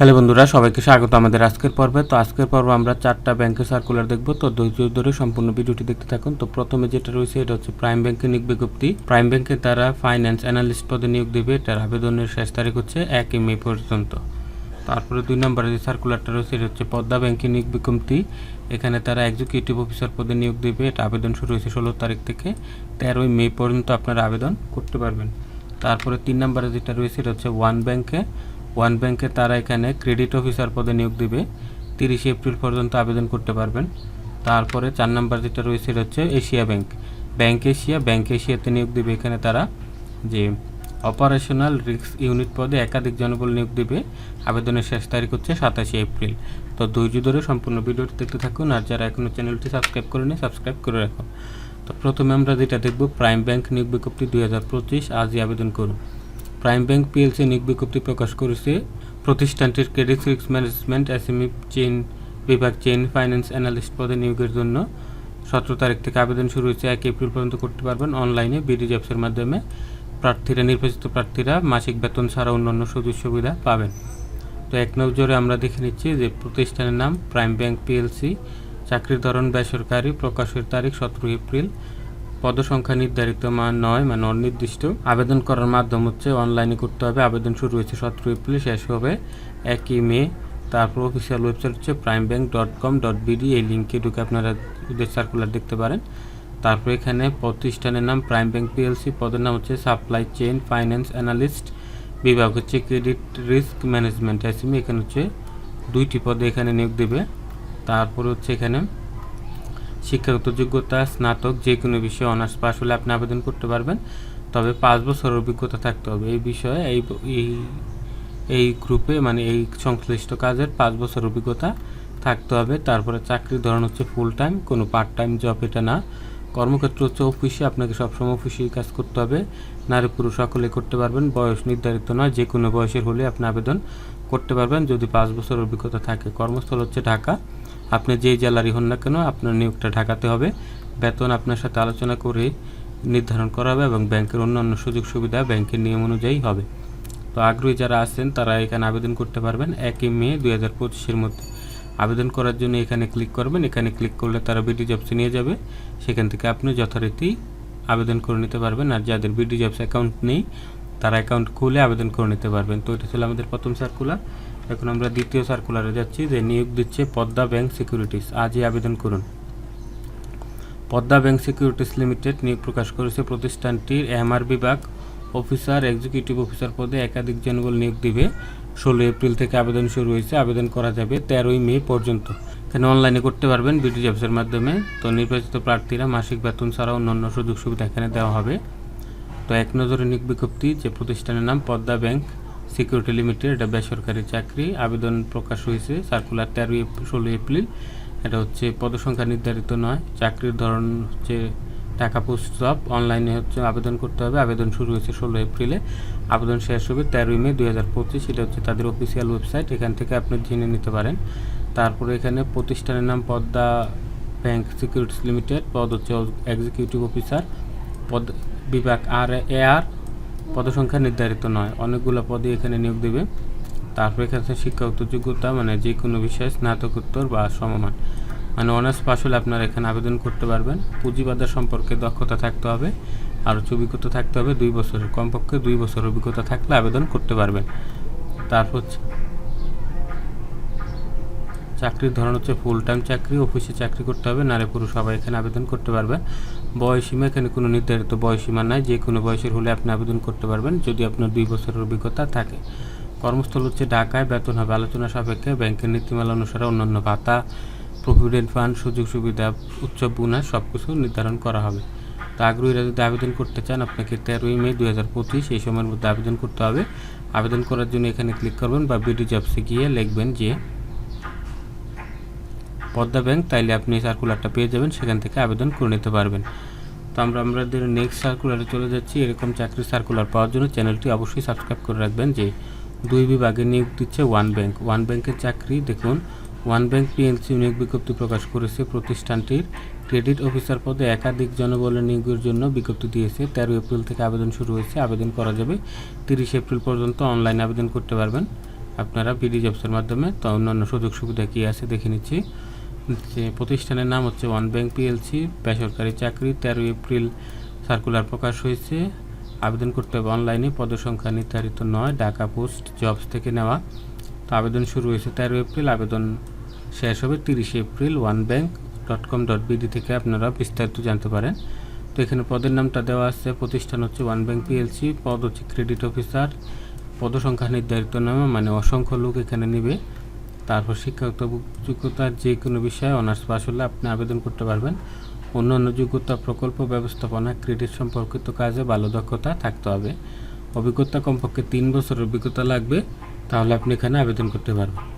Hello বন্ধুরা, সবাইকে স্বাগত আমাদের আজকের পর্বে। তো আজকের পর্বে আমরা চারটা ব্যাংকের সার্কুলার দেখব। তো ধৈর্য ধরে সম্পূর্ণ ভিডিওটি দেখতে থাকুন। তো প্রথমে যেটা রয়েছে, এটা হচ্ছে প্রাইম ব্যাংকের নিয়োগ বিজ্ঞপ্তি প্রাইম ব্যাংকে তারা ফাইন্যান্স অ্যানালিস্ট পদে নিয়োগ দেবে। এটার আবেদনের শেষ তারিখ হচ্ছে একই মে পর্যন্ত। তারপরে দুই নম্বরে যে সার্কুলারটা রয়েছে, এটা হচ্ছে পদ্মা ব্যাংকের নিয়োগ বিজ্ঞপ্তি এখানে তারা এক্সিকিউটিভ অফিসার পদে নিয়োগ দেবে। এটা আবেদন শুরু হয়েছে ষোলো তারিখ থেকে। তেরোই মে পর্যন্ত আপনারা আবেদন করতে পারবেন। তারপরে তিন নম্বরে যেটা রয়েছে, এটা হচ্ছে ওয়ান ব্যাংকে ওয়ান ব্যাংকে তারা এখানে ক্রেডিট অফিসার পদে নিয়োগ দিবে। তিরিশে এপ্রিল পর্যন্ত আবেদন করতে পারবেন। তারপরে চার নাম্বার যেটা রয়েছে, এটা হচ্ছে Asia bank. Bank Asia, bank এশিয়াতে নিয়োগ দিবে এখানে তারা যে অপারেশনাল রিস্ক ইউনিট পদে একাধিক জনবল নিয়োগ দেবে। আবেদনের শেষ তারিখ হচ্ছে সাতাশে এপ্রিল। তো ধৈর্য ধরে সম্পূর্ণ ভিডিওটি দেখতে থাকুন আর যারা এখনও চ্যানেলটি সাবস্ক্রাইব করে করেনি সাবস্ক্রাইব করে রাখুন। তো প্রথমে আমরা যেটা দেখব, প্রাইম ব্যাংক নিয়োগ বিজ্ঞপ্তি দুই পঁচিশ, আজই আবেদন করুন। প্রাইম ব্যাংক পিএলসি নিয়োগ বিজ্ঞপ্তি প্রকাশ করেছে। প্রতিষ্ঠানটির credit risk management SME chain বিভাগ চেইন ফাইন্যান্স অ্যানালিস্ট পদে নিয়োগের জন্য সতেরো তারিখ থেকে আবেদন শুরু হয়েছে। এক এপ্রিল পর্যন্ত করতে পারবেন অনলাইনে বিডি জবসের মাধ্যমে। প্রার্থীরা, নির্বাচিত প্রার্থীরা মাসিক বেতন ছাড়া অন্যান্য সুযোগ সুবিধা পাবেন। তো এক নজরে আমরা দেখে নিচ্ছি যে প্রতিষ্ঠানের নাম প্রাইম ব্যাংক পিএলসি চাকরির ধরন বেসরকারি প্রকাশের তারিখ সতেরো এপ্রিল। পদসংখ্যা নির্ধারিত মান নয় মানে অনির্দিষ্ট। আবেদন করার মাধ্যম হচ্ছে অনলাইনে করতে হবে। আবেদন শুরু হয়েছে সতেরো এপ্রিল, শেষ হবে একই মে। তারপর অফিসিয়াল ওয়েবসাইট হচ্ছে Prime Bank dot com dot BD এই লিঙ্কে ঢুকে আপনারা ওদের সার্কুলার দেখতে পারেন। তারপর এখানে প্রতিষ্ঠানের নাম প্রাইম ব্যাংক পিএলসি পদের নাম হচ্ছে সাপ্লাই চেইন ফাইন্যান্স অ্যানালিস্ট বিভাগ হচ্ছে ক্রেডিট রিস্ক ম্যানেজমেন্ট এসএমই। এখানে হচ্ছে দুইটি পদে এখানে নিয়োগ দেবে। তারপর হচ্ছে এখানে শিক্ষাগত যোগ্যতা, স্নাতক, যে কোনো বিষয়ে অনার্স পাস হলে আপনি আবেদন করতে পারবেন। তবে পাঁচ বছর অভিজ্ঞতা থাকতে হবে। এই বিষয়ে, এই এই গ্রুপে মানে এই সংশ্লিষ্ট কাজের পাঁচ বছর অভিজ্ঞতা থাকতে হবে। তারপরে চাকরির ধরন হচ্ছে ফুল টাইম কোনো পার্ট টাইম জব এটা না। কর্মক্ষেত্র হচ্ছে অফিসে আপনাকে সবসময় অফিসেই কাজ করতে হবে। নারী পুরুষ সকলে করতে পারবেন। বয়স নির্ধারিত নয়, যে কোনো বয়সের হলে আপনি আবেদন করতে পারবেন। যদি পাঁচ বছর অভিজ্ঞতা থাকে, কর্মস্থল হচ্ছে ঢাকা। আপনি যেই জেলারই হন না কেন, আপনার নিয়োগটা ঢাকাতে হবে। বেতন আপনার সাথে আলোচনা করে নির্ধারণ করা হবে এবং ব্যাংকের অন্যান্য সুযোগ সুবিধা ব্যাংকের নিয়ম অনুযায়ী হবে। তো আগ্রহী যারা আছেন, তারা এখানে আবেদন করতে পারবেন। একই মে দুই হাজার পঁচিশের মধ্যে। আবেদন করার জন্য এখানে ক্লিক করবেন। এখানে ক্লিক করলে তারা বিডি জবসে নিয়ে যাবে। সেখান থেকে আপনি যথারীতি আবেদন করে নিতে পারবেন। আর যাদের বিডি জবস অ্যাকাউন্ট নেই, তারা অ্যাকাউন্ট খুলে আবেদন করে নিতে পারবেন। তো এটা ছিল আমাদের প্রথম সার্কুলার এখন আমরা দ্বিতীয় সার্কুলারে যাচ্ছি, যে নিয়োগ দিচ্ছে পদ্মা ব্যাংক সিকিউরিটিস। আজই আবেদন করুন। পদ্মা ব্যাংক সিকিউরিটিস লিমিটেড নিয়োগ প্রকাশ করেছে প্রতিষ্ঠানটির এমআর বিভাগ অফিসার এক্সিকিউটিভ অফিসার পদে একাধিক জনবল নিয়োগ দিবে। ষোলো এপ্রিল থেকে আবেদন শুরু হয়েছে। আবেদন করা যাবে তেরোই মে পর্যন্ত। এখানে অনলাইনে করতে পারবেন বিডি জবসের মাধ্যমে। তো নির্বাচিত প্রার্থীরা মাসিক বেতন ছাড়া অন্যান্য সুযোগ সুবিধা এখানে দেওয়া হবে। তো এক নজরে নিয়োগ বিজ্ঞপ্তি, যে প্রতিষ্ঠানের নাম পদ্মা ব্যাংক। সিকিউরিটি লিমিটেড এটা বেসরকারি চাকরি। আবেদন প্রকাশ হয়েছে সার্কুলার তেরোই ষোলো এপ্রিল। এটা হচ্ছে পদসংখ্যা নির্ধারিত নয়, চাকরির ধরন হচ্ছে টাকা পোস্ট জব অনলাইনে হচ্ছে আবেদন করতে হবে। আবেদন শুরু হয়েছে ষোলো এপ্রিলে। আবেদন শেষ হবে তেরোই মে দুই হাজার পঁচিশ। এটা হচ্ছে তাদের অফিসিয়াল ওয়েবসাইট এখান থেকে আপনি জেনে নিতে পারেন। তারপরে এখানে প্রতিষ্ঠানের নাম পদ্মা ব্যাংক সিকিউরিটিস লিমিটেড। পদ হচ্ছে এক্সিকিউটিভ অফিসার পদ বিভাগ আর এ আর। পদসংখ্যা নির্ধারিত নয়। অনেকগুলো পদই এখানে নিয়োগ দেবে। তারপর এখানে শিক্ষাগত যোগ্যতা মানে যে কোনো বিষয়ে স্নাতকোত্তর বা সমমান। মানে অনার্স পাস হলে আপনারা এখানে আবেদন করতে পারবেন। পুঁজিবাজার সম্পর্কে দক্ষতা থাকতে হবে আর হচ্ছে অভিজ্ঞতা থাকতে হবে দুই বছরের। কমপক্ষে দুই বছর অভিজ্ঞতা থাকলে আবেদন করতে পারবেন। তারপর চাকরির ধরন হচ্ছে ফুল টাইম চাকরি অফিসে চাকরি করতে হবে, নারী পুরুষ সবাই এখানে আবেদন করতে পারবেন বয়সীমা এখানে কোনো নির্ধারিত বয়সীমা নাই, যে কোনো বয়সের হলে আপনি আবেদন করতে পারবেন, যদি আপনার দুই বছরের অভিজ্ঞতা থাকে। কর্মস্থল হচ্ছে ঢাকায়, বেতন হবে আলোচনা সাপেক্ষে, ব্যাংকের নীতিমালা অনুসারে অন্যান্য ভাতা প্রভিডেন্ট ফান্ড সুযোগ সুবিধা উৎসব বোনাস সব কিছু নির্ধারণ করা হবে। তো আগ্রহীরা যদি আবেদন করতে চান, আপনাকে তেরোই মে দুই হাজার পঁচিশ এই সময়ের মধ্যে আবেদন করতে হবে। আবেদন করার জন্য এখানে ক্লিক করবেন বা বিডি জবসে গিয়ে লিখবেন যে পদ্মা ব্যাংক, তাইলে আপনি সার্কুলারটা পেয়ে যাবেন, সেখান থেকে আবেদন করে নিতে পারবেন। তো আমরা, আমাদের নেক্সট সার্কুলারে চলে যাচ্ছি, এরকম চাকরির সার্কুলার পাওয়ার জন্য চ্যানেলটি অবশ্যই সাবস্ক্রাইব করে রাখবেন, যে দুই বিভাগে নিয়োগ দিচ্ছে ওয়ান ব্যাংক ওয়ান ব্যাংকের চাকরি, দেখুন ওয়ান ব্যাংক পিএলসি নিয়োগ বিজ্ঞপ্তি প্রকাশ করেছে প্রতিষ্ঠানটির। ক্রেডিট অফিসার পদে একাধিক জনবলের নিয়োগের জন্য বিজ্ঞপ্তি দিয়েছে। তেরো এপ্রিল থেকে আবেদন শুরু হয়েছে। আবেদন করা যাবে তিরিশ এপ্রিল পর্যন্ত অনলাইন আবেদন করতে পারবেন। আপনারা বিডি জবসের মাধ্যমে, তো অন্যান্য সুযোগ সুবিধা কী আছে দেখে নিচ্ছি। যে প্রতিষ্ঠানের নাম হচ্ছে ওয়ান ব্যাংক পিএলসি বেসরকারি চাকরি তেরো এপ্রিল সার্কুলার প্রকাশ হয়েছে। আবেদন করতে হবে অনলাইনে পদসংখ্যা নির্ধারিত নয়, ঢাকা পোস্ট জবস থেকে নেওয়া। তো আবেদন শুরু হয়েছে তেরো এপ্রিল, আবেদন শেষ হবে তিরিশে April One Bank dot com dot BD থেকে আপনারা বিস্তারিত জানতে পারেন। তো এখানে পদের নামটা দেওয়া আছে, প্রতিষ্ঠান হচ্ছে ওয়ান ব্যাংক পিএলসি পদ হচ্ছে ক্রেডিট অফিসার পদসংখ্যা নির্ধারিত নামে মানে অসংখ্য লোক এখানে নেবে। তারপর শিক্ষাগত যোগ্যতার যে কোনো বিষয়ে অনার্স পাস হলে আপনি আবেদন করতে পারবেন। অন্যান্য যোগ্যতা প্রকল্প, ব্যবস্থাপনা, ক্রেডিট সম্পর্কিত কাজে ভালো দক্ষতা থাকতে হবে। অভিজ্ঞতা কমপক্ষে তিন বছর অভিজ্ঞতা লাগবে, তাহলে আপনি এখানে আবেদন করতে পারবেন।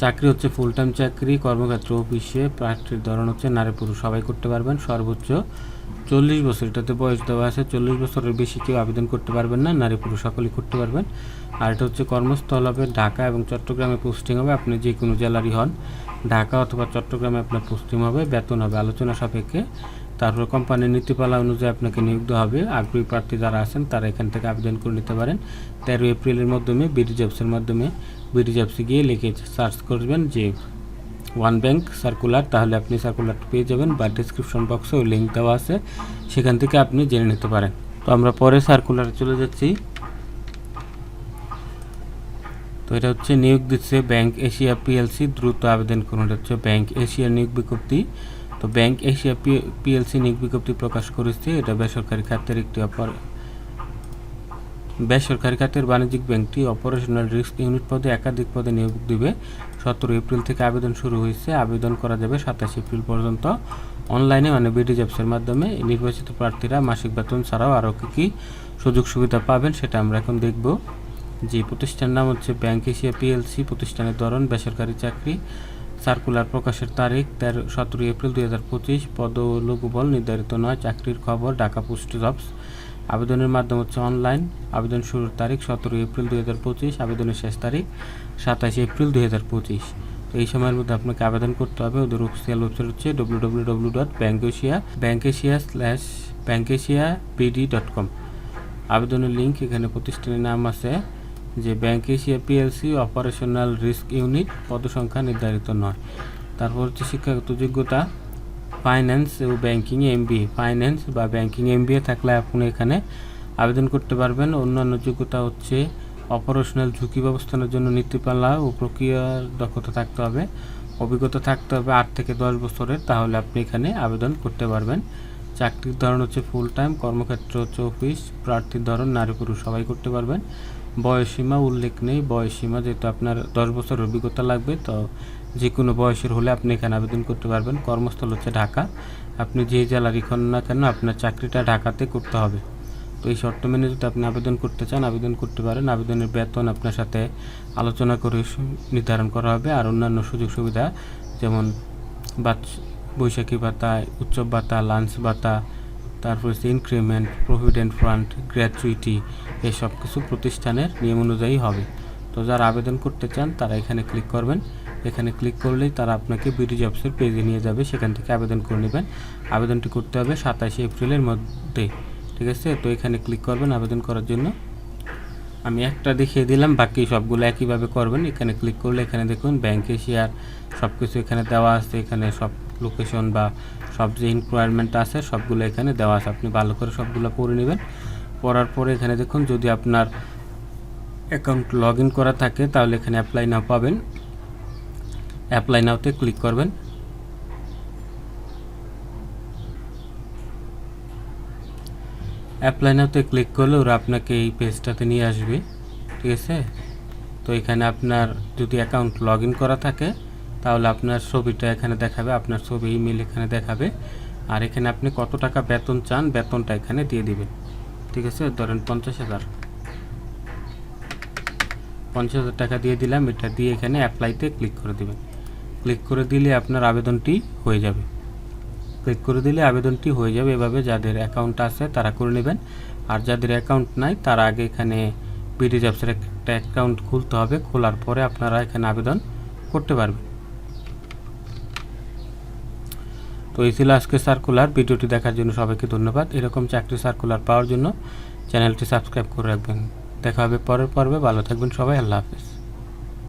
চাকরি হচ্ছে ফুল টাইম চাকরি, কর্মক্ষেত্র অফিসে প্রার্থীর ধরন হচ্ছে নারী পুরুষ, সবাই করতে পারবেন। সর্বোচ্চ চল্লিশ বছর, এটাতে বয়স দেওয়া আছে, চল্লিশ বছরের বেশি কেউ আবেদন করতে পারবেন না, নারী পুরুষ সকলেই করতে পারবেন। আর এটা হচ্ছে কর্মস্থল হবে ঢাকা এবং চট্টগ্রামে পোস্টিং হবে, আপনি যে কোনো জেলারই হন। ঢাকা অথবা চট্টগ্রামে আপনার পোস্টিং হবে, বেতন হবে আলোচনা সাপেক্ষে। তারপর কোম্পানির নীতিপালা অনুযায়ী আপনাকে নিয়োগ দেওয়া হবে। আগ্রহী প্রার্থী যারা আছেন, তারা এখান থেকে আবেদন করে নিতে পারেন। তেরো এপ্রিলের মাধ্যমে বিডি জবসের মাধ্যমে। বিডি জবসে গিয়ে লিখে সার্চ করবেন যে ওয়ান ব্যাংক সার্কুলার তাহলে আপনি সার্কুলারটা পেয়ে যাবেন বা ডিসক্রিপশন বক্সে ওই লিঙ্ক দেওয়া আছে, সেখান থেকে আপনি জেনে নিতে পারেন। তো আমরা পরে সার্কুলারে চলে যাচ্ছি। তো এটা হচ্ছে নিয়োগ দিচ্ছে ব্যাংক এশিয়া পিএলসি দ্রুত আবেদন করুন। এটা হচ্ছে ব্যাংক এশিয়া নিয়োগ বিজ্ঞপ্তি। তো ব্যাংক এশিয়া পিএলসি নিয়োগ বিজ্ঞপ্তি প্রকাশ করেছে, এটা বেসরকারি খাতের একটি অপর বেসরকারি খাতের বাণিজ্যিক ব্যাংকটি অপারেশনাল রিস্ক ইউনিট পদে একাধিক পদে নিয়োগ দিবে। সতেরো এপ্রিল থেকে আবেদন শুরু হয়েছে। আবেদন করা যাবে সাতাশ এপ্রিল পর্যন্ত। অনলাইনে মানে বিডি জবসের মাধ্যমে নির্বাচিত প্রার্থীরা মাসিক বেতন ছাড়াও আরও কী কী সুযোগ সুবিধা পাবেন সেটা আমরা এখন দেখব। যে প্রতিষ্ঠানের নাম হচ্ছে ব্যাংক এশিয়া পিএলসি প্রতিষ্ঠানের ধরন, বেসরকারি চাকরি সার্কুলার প্রকাশের তারিখ তেরো, সতেরোই এপ্রিল দুই হাজার পঁচিশ পদ লঘুবল নির্ধারিত নয়, চাকরির খবর, ঢাকা পোস্ট জবস আবেদনের মাধ্যম হচ্ছে অনলাইন। আবেদন শুরুর তারিখ সতেরো এপ্রিল দুই হাজার পঁচিশ, আবেদনের শেষ তারিখ সাতাশে এপ্রিল দুই হাজার পঁচিশ। তো এই সময়ের মধ্যে আপনাকে আবেদন করতে হবে। ওদের অফিসিয়াল ওয়েবসাইট হচ্ছে W W W dot Bank Asia Bank Asia slash Bank Asia BD dot com আবেদনের লিঙ্ক এখানে প্রতিষ্ঠানের নাম আছে, যে Bank Asia PLC operational risk unit পদসংখ্যা নির্ধারিত নয়। তারপর হচ্ছে শিক্ষাগত যোগ্যতা। ফাইন্যান্স ও ব্যাংকিং এমবিএ ফাইন্যান্স বা ব্যাংকিং এমবিএ থাকলে আপনি এখানে আবেদন করতে পারবেন। অন্যান্য যোগ্যতা হচ্ছে অপারেশনাল ঝুঁকি ব্যবস্থানের জন্য নীতিপালা ও প্রক্রিয়ার দক্ষতা থাকতে হবে। অভিজ্ঞতা থাকতে হবে আট থেকে দশ বছরের, তাহলে আপনি এখানে আবেদন করতে পারবেন। চাকরির ধরন হচ্ছে ফুল টাইম কর্মক্ষেত্র হচ্ছে অফিস প্রার্থীর ধরন নারী পুরুষ, সবাই করতে পারবেন। বয়সীমা উল্লেখ নেই বয়সীমা যেহেতু আপনার দশ বছর অভিজ্ঞতা লাগবে, তো যে কোনো বয়সের হলে আপনি এখানে আবেদন করতে পারবেন। কর্মস্থল হচ্ছে ঢাকা। আপনি যে জেলারই হন না কেন, আপনার চাকরিটা ঢাকাতে করতে হবে। তো এই শর্ত মেনে যদি আপনি আবেদন করতে চান, আবেদন করতে পারেন। আবেদনের বেতন আপনার সাথে আলোচনা করে নির্ধারণ করা হবে। আর অন্যান্য সুযোগ সুবিধা যেমন বৈশাখী ভাতা, উৎসব ভাতা লাঞ্চ ভাতা, তারপর হচ্ছে ইনক্রিমেন্ট প্রভিডেন্ট ফান্ড গ্র্যাচুইটি এই সব কিছু প্রতিষ্ঠানের নিয়ম অনুযায়ী হবে। তো যারা আবেদন করতে চান, তারা এখানে ক্লিক করবেন। এখানে ক্লিক করলেই তারা আপনাকে বিডি জবসের পেজে নিয়ে যাবে। সেখান থেকে আবেদন করে নেবেন। আবেদনটি করতে হবে সাতাশে এপ্রিলের মধ্যে। ঠিক আছে? তো এখানে ক্লিক করবেন আবেদন করার জন্য। আমি একটা দেখিয়ে দিলাম, বাকি সবগুলো একইভাবে করবেন। এখানে ক্লিক করলে এখানে দেখুন ব্যাংকে শেয়ার সব কিছু এখানে দেওয়া আছে। এখানে সব লোকেশন বা সব যে ইনকোয়ারমেন্ট আছে, সবগুলো এখানে দেওয়া আছে। আপনি ভালো করে সবগুলো পড়ে নেবেন। পড়ার পরে এখানে দেখুন, যদি আপনার অ্যাকাউন্ট লগ করা থাকে, তাহলে এখানে অ্যাপ্লাই না পাবেন। অ্যাপ্লাই নাওতে ক্লিক করবেন। অ্যাপ্লাই নাওতে ক্লিক করলে ওরা আপনাকে এই পেজটাতে নিয়ে আসবে, ঠিক আছে? তো এখানে আপনার যদি অ্যাকাউন্ট লগ করা থাকে, তাহলে আপনার ছবিটা এখানে দেখাবে, আপনার ছবি ইমেল এখানে দেখাবে। আর এখানে আপনি কত টাকা বেতন চান, বেতনটা এখানে দিয়ে দিবেন, ঠিক আছে? ধরেন পঞ্চাশ হাজার। পঞ্চাশ হাজার টাকা দিয়ে দিলাম, এটা দিয়ে এখানে অ্যাপ্লাইতে ক্লিক করে দিবেন। ক্লিক করে দিলে আপনার আবেদনটি হয়ে যাবে। ক্লিক করে দিলে আবেদনটি হয়ে যাবে এভাবে যাদের অ্যাকাউন্ট আছে তারা করে নেবেন। আর যাদের অ্যাকাউন্ট নাই, তারা আগে এখানে বিডি জবসের একটা অ্যাকাউন্ট খুলতে হবে। খোলার পরে আপনারা এখানে আবেদন করতে পারবেন। তো এই ছিল আজকে সার্কুলার ভিডিওটি দেখার জন্য সবাইকে ধন্যবাদ। এরকম চাকরি সার্কুলার পাওয়ার জন্য চ্যানেলটি সাবস্ক্রাইব করে রাখবেন। দেখা হবে পরের পর্বে। ভালো থাকবেন সবাই। আল্লাহ হাফেজ।